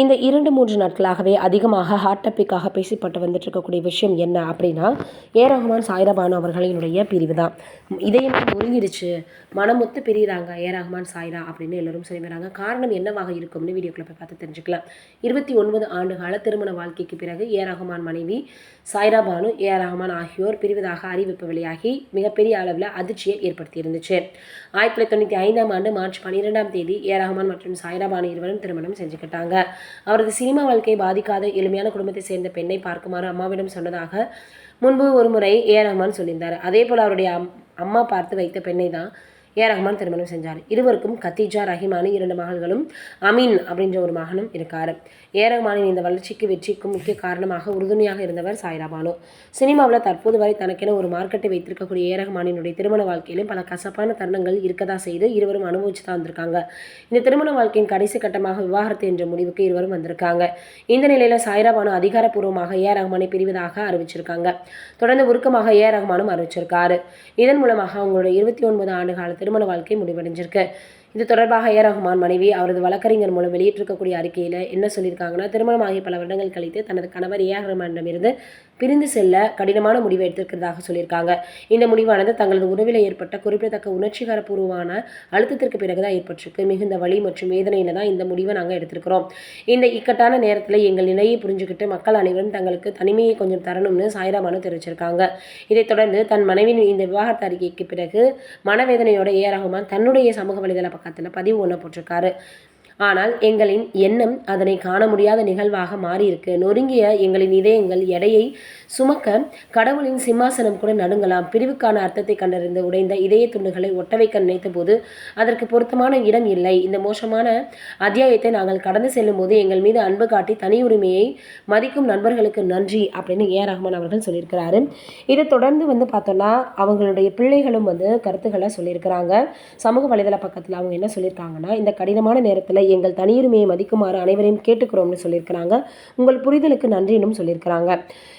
இந்த இரண்டு மூன்று நாட்களாகவே அதிகமாக ஹாட் டாப்பிக்காக பேசப்பட்டு வந்துட்டு இருக்கக்கூடிய விஷயம் என்ன அப்படின்னா ஏ. ரஹ்மான் சாய்ராபானு அவர்களினுடைய பிரிவு தான். இதயம் ஒருங்கிடுச்சு மனமொத்து பிரிகிறாங்க ஏ. ரஹ்மான் சாய்ரா அப்படின்னு எல்லோரும் சொல்லி வராங்க காரணம் என்னவாக இருக்கும்னு வீடியோக்குள்ள போய் பார்த்து தெரிஞ்சுக்கலாம். இருபத்தி ஒன்பது ஆண்டு கால திருமண வாழ்க்கைக்கு பிறகு ஏ. ரஹ்மான் மனைவி சாய்ரா பானு ஏ. ரஹ்மான் ஆகியோர் பிரிவதாக அறிவிப்பு வெளியாகி மிகப்பெரிய அளவில் அதிர்ச்சியை ஏற்படுத்தி இருந்துச்சு ஆயிரத்தி தொள்ளாயிரத்தி தொண்ணூற்றி ஐந்தாம் ஆண்டு மார்ச் பன்னிரெண்டாம் தேதி ஏ. ரஹ்மான் மற்றும் சாய்ரா பானு இருவரும் திருமணம் செஞ்சுக்கிட்டாங்க. அவரது சினிமா வாழ்க்கையை பாதிக்காத எளிமையான குடும்பத்தை சேர்ந்த பெண்ணை பார்க்குமாறு அம்மாவிடம் சொன்னதாக முன்பு ஒரு முறை ஏ ரஹ்மான் சொல்லியிருந்தார். அதே போல் அவருடைய அம்மா பார்த்து வைத்த பெண்ணை தான் ஏ ரஹ்மான் திருமணம் செஞ்சார். இருவருக்கும் கத்தீஜா ரஹிமானு இரண்டு மகள்களும் அமீன் அப்படின்ற ஒரு மகனும் இருக்கார். ஏ ரஹ்மானின் இந்த வளர்ச்சிக்கு வெற்றிக்கும் முக்கிய காரணமாக உறுதுணையாக இருந்தவர் சாய்ரா பானு. சினிமாவில் தற்போது வரை தனக்கென ஒரு மார்க்கெட்டை வைத்திருக்கக்கூடிய ஏ ரஹ்மானினுடைய திருமண வாழ்க்கையிலும் பல கசப்பான தருணங்கள் இருக்கதா செய்து இருவரும் அனுபவிச்சு தான் வந்திருக்காங்க. இந்த திருமண வாழ்க்கையின் கடைசி கட்டமாக விவாகரத்து என்ற முடிவுக்கு இருவரும் வந்திருக்காங்க. இந்த நிலையில் சாய்ரா பானு அதிகாரப்பூர்வமாக ஏ ரஹ்மானை பிரிவதாக அறிவிச்சிருக்காங்க. தொடர்ந்து உருக்கமாக ஏ ரஹ்மானும் அறிவிச்சிருக்காரு. இதன் மூலமாக அவங்களுடைய இருபத்தி ஒன்பது ஆண்டு காலத்தில் திருமண வாழ்க்கை முடிவடைஞ்சிருக்கு. இது தொடர்பாக ஏ ரஹ்மான் மனைவி அவரது வழக்கறிஞர் மூலம் வெளியிட்டிருக்கக்கூடிய அறிக்கையில் என்ன சொல்லியிருக்காங்கன்னா திருமணமாகி பல வருடங்கள் கழித்து தனது கணவர் ஏ ரஹ்மானிடமிருந்து பிரிந்து செல்ல கடினமான முடிவை எடுத்திருக்கிறதாக சொல்லியிருக்காங்க. இந்த முடிவானது தங்களது உறவில் ஏற்பட்ட குறிப்பிடத்தக்க உணர்ச்சிகரப்பூர்வமான அழுத்தத்திற்கு பிறகுதான் ஏற்பட்டிருக்கு. மிகுந்த வழி மற்றும் வேதனையில தான் இந்த முடிவை நாங்கள் எடுத்திருக்கிறோம். இந்த இக்கட்டான நேரத்தில் எங்கள் நிலையை புரிஞ்சுக்கிட்டு மக்கள் அனைவரும் தங்களுக்கு தனிமையை கொஞ்சம் தரணும்னு சாய்ராமானு தெரிவிச்சிருக்காங்க. இதைத் தொடர்ந்து தன் மனைவியின் இந்த விவாகரத்து அறிக்கைக்கு பிறகு மனவேதனையோட ஏ ரஹ்மான் தன்னுடைய சமூக வலைதள பக்கத்தில் பதிவு ஒன்று போட்டிருக்காரு. ஆனால் எங்களின் எண்ணம் அதனை காண முடியாத நிகழ்வாக மாறியிருக்கு. நொறுங்கிய எங்களின் இதயங்கள் எடையை சுமக்க கடவுளின் சிம்மாசனம் கூட நடுங்கலாம். பிரிவுக்கான அர்த்தத்தை கண்டறிந்து உடைந்த இதய துண்டுகளை ஒட்ட வைக்க நினைத்த போது அதற்கு பொருத்தமான இடம் இல்லை. இந்த மோசமான அத்தியாயத்தை நாங்கள் கடந்து செல்லும் போது எங்கள் மீது அன்பு காட்டி தனி உரிமையை மதிக்கும் நண்பர்களுக்கு நன்றி அப்படின்னு ஏ. ரஹ்மான் அவர்கள் சொல்லியிருக்கிறாரு. இதை தொடர்ந்து வந்து பார்த்தோன்னா அவங்களுடைய பிள்ளைகளும் வந்து கருத்துக்களை சொல்லியிருக்கிறாங்க. சமூக வலைதள பக்கத்தில் அவங்க என்ன சொல்லியிருக்காங்கன்னா இந்த கடினமான நேரத்தில் எங்கள் தனியுரிமையை மதிக்குமாறு அனைவரையும் கேட்டுக்கிறோம்னு சொல்லியிருக்கிறாங்க. உங்கள் புரிதலுக்கு நன்றினும் சொல்லியிருக்கிறாங்க.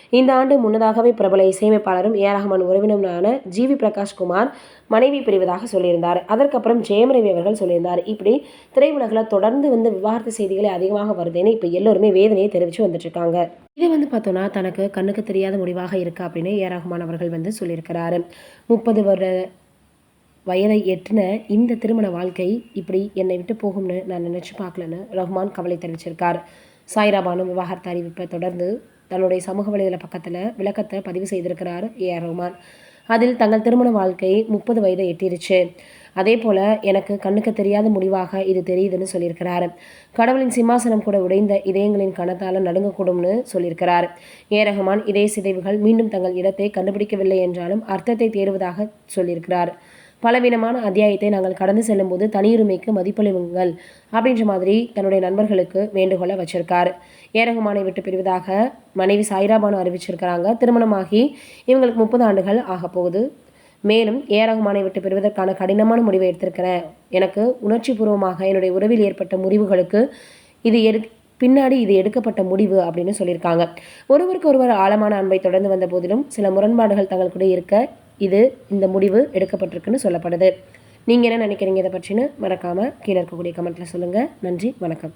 இந்த ஆண்டு முன்னதாகவே பிரபல இசையமைப்பாளரும் ஏ ரஹ்மான் உறவினரான ஜிவி பிரகாஷ் குமார் மனைவி பிரிவதாக சொல்லியிருந்தார். அதற்கப்புறம் ஜெயமரவி அவர்கள் சொல்லியிருந்தார். இப்படி திரையுலகில் தொடர்ந்து வந்து விவாகரத்து செய்திகளே அதிகமாக வருதுன்னு இப்போ எல்லோருமே வேதனையை தெரிவித்து வந்துட்டு இருக்காங்க இது வந்து பார்த்தோன்னா தனக்கு கண்ணுக்கு தெரியாத முடிவாக இருக்கா அப்படின்னு ஏ ரஹ்மான் அவர்கள் வந்து சொல்லியிருக்கிறாரு. முப்பது வருட வயதை எட்டின இந்த திருமண வாழ்க்கை இப்படி என்னை விட்டு போகும்னு நான் நினச்சி பார்க்கலன்னு ரஹ்மான் கவலை தெரிவிச்சிருக்கார். சாய்ராபானும் விவாகரத்து அறிவிப்பை தொடர்ந்து தன்னுடைய சமூக வலைதள பக்கத்தில் விளக்கத்தை பதிவு செய்திருக்கிறார் ஏ ஆர் ரஹ்மான். அதில் தங்கள் திருமண வாழ்க்கை முப்பது வயதை எட்டிருச்சு. அதே போல் எனக்கு கண்ணுக்கு தெரியாத முடிவாக இது தெரியுதுன்னு சொல்லியிருக்கிறார். கடவுளின் சிம்மாசனம் கூட உடைந்த இதயங்களின் கணத்தால் நடுங்கக்கூடும்னு சொல்லியிருக்கிறார். ஏ ரஹ்மான் இதய சிதைவுகள் மீண்டும் தங்கள் இடத்தை கண்டுபிடிக்கவில்லை என்றாலும் அர்த்தத்தை தேடுவதாக சொல்லியிருக்கிறார். பலவீனமான அத்தியாயத்தை நாங்கள் கடந்து செல்லும்போது தனியுரிமைக்கு மதிப்பளிவுங்கள் அப்படின்ற மாதிரி தன்னுடைய நண்பர்களுக்கு வேண்டுகோளை வச்சிருக்காரு. ஏரகுமானை விட்டு பிரிவதாக மனைவி சாய்ராபானு அறிவிச்சிருக்கிறாங்க. திருமணமாகி இவங்களுக்கு முப்பது ஆண்டுகள் ஆக போகுது. மேலும் ஏரகுமானை விட்டு பெறுவதற்கான கடினமான முடிவை எடுத்திருக்கிறேன். எனக்கு உணர்ச்சி பூர்வமாக என்னுடைய உறவில் ஏற்பட்ட முறிவுகளுக்கு இது எடு பின்னாடி இது எடுக்கப்பட்ட முடிவு அப்படின்னு சொல்லியிருக்காங்க. ஒருவருக்கு ஒருவர் ஆழமான அன்பை தொடர்ந்து வந்த போதிலும் சில முரண்பாடுகள் தங்களுக்குடைய இருக்க இது இந்த முடிவு எடுக்கப்பட்டிருக்குன்னு சொல்லப்படுது. நீங்கள் என்ன நினைக்கிறீங்க இதை பற்றினு மறக்காமல் கீழே இருக்கக்கூடிய கமெண்ட்டில் சொல்லுங்கள் நன்றி வணக்கம்.